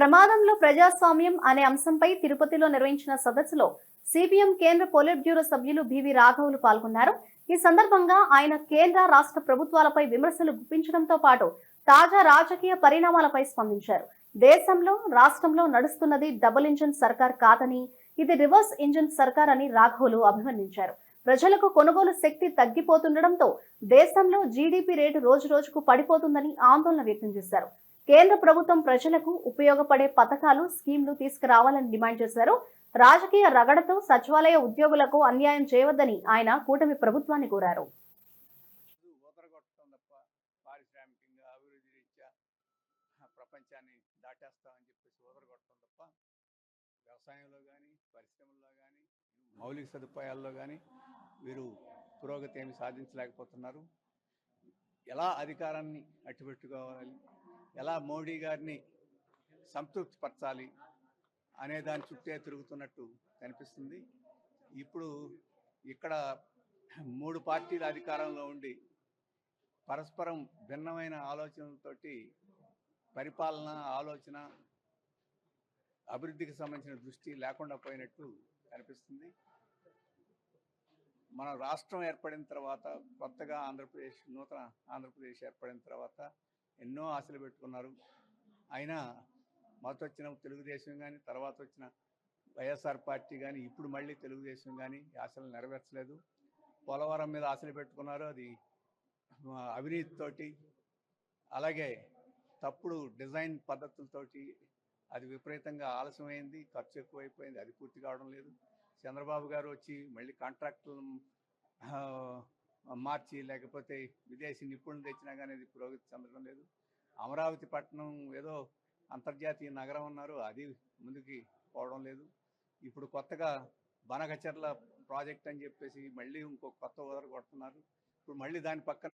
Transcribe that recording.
ప్రమాదంలో ప్రజాస్వామ్యం అనే అంశంపై తిరుపతిలో నిర్వహించిన సదస్సులో సిపిఎం కేంద్ర పోలిట్ బ్యూరో సభ్యులు బివి రాఘవులు పాల్గొన్నారు. ఈ సందర్భంగా ఆయన కేంద్ర రాష్ట్ర ప్రభుత్వాలపై విమర్శలు గుప్పించడంతో పాటు తాజా రాజకీయ పరిణామాలపై స్పందించారు. దేశంలో రాష్ట్రంలో నడుస్తున్నది డబుల్ ఇంజిన్ సర్కార్ కాదని ఇది రివర్స్ ఇంజిన్ సర్కార్ అని రాఘవులు అభివర్ణించారు. ప్రజలకు కొనుగోలు శక్తి తగ్గిపోతుండటంతో దేశంలో జీడిపి రేటు రోజు రోజుకు పడిపోతుందని ఆందోళన వ్యక్తం చేశారు. కేంద్ర ప్రభుత్వం ప్రజలకు ఉపయోగపడే పథకాలు స్కీమ్లు తీసుకురావాలని డిమాండ్ చేశారు. రాజకీయ రగడతో సచివాలయ ఉద్యోగులకు అన్యాయం చేయవద్దని ఆయన కూటమి ప్రభుత్వాన్ని కోరారు. పారిశ్రామికంగా అభివృద్ధి ప్రపంచాన్ని దాటేస్తామని చెప్పేసి ఊదరగొట్టడం తప్ప వ్యవసాయంలో కానీ పరిశ్రమల్లో కానీ మౌలిక సదుపాయాల్లో కానీ వీరు పురోగతి ఏమి సాధించలేకపోతున్నారు. ఎలా అధికారాన్ని అట్టుపెట్టుకోవాలి ఎలా మోడీ గారిని సంతృప్తిపరచాలి అనే దాని చుట్టే తిరుగుతున్నట్టు కనిపిస్తుంది. ఇప్పుడు ఇక్కడ మూడు పార్టీల అధికారంలో ఉండి పరస్పరం భిన్నమైన ఆలోచనలతోటి పరిపాలన ఆలోచన అభివృద్ధికి సంబంధించిన దృష్టి లేకుండా పోయినట్టు కనిపిస్తుంది. మన రాష్ట్రం ఏర్పడిన తర్వాత కొత్తగా ఆంధ్రప్రదేశ్ నూతన ఆంధ్రప్రదేశ్ ఏర్పడిన తర్వాత ఎన్నో ఆశలు పెట్టుకున్నారు. అయినా మొదట వచ్చిన తెలుగుదేశం కానీ తర్వాత వచ్చిన వైఎస్ఆర్ పార్టీ కానీ ఇప్పుడు మళ్ళీ తెలుగుదేశం కానీ ఆశలు నెరవేర్చలేదు. పోలవరం మీద ఆశలు పెట్టుకున్నారు. అది అవినీతితోటి అలాగే తప్పుడు డిజైన్ పద్ధతులతోటి అది విపరీతంగా ఆలస్యమైంది ఖర్చు ఎక్కువైపోయింది అది పూర్తి కావడం లేదు. చంద్రబాబు గారు వచ్చి మళ్ళీ కాంట్రాక్టులను మార్చి లేకపోతే విదేశీ నిపుణులు తెచ్చినా కానీ అది పురోగతి చెందడం లేదు. అమరావతి పట్టణం ఏదో అంతర్జాతీయ నగరం ఉన్నారు అది ముందుకి పోవడం లేదు. ఇప్పుడు కొత్తగా బనగచర్ల ప్రాజెక్ట్ అని చెప్పేసి మళ్ళీ ఇంకో కొత్త ఓదర కొడుతున్నారు. ఇప్పుడు మళ్ళీ దాని పక్కన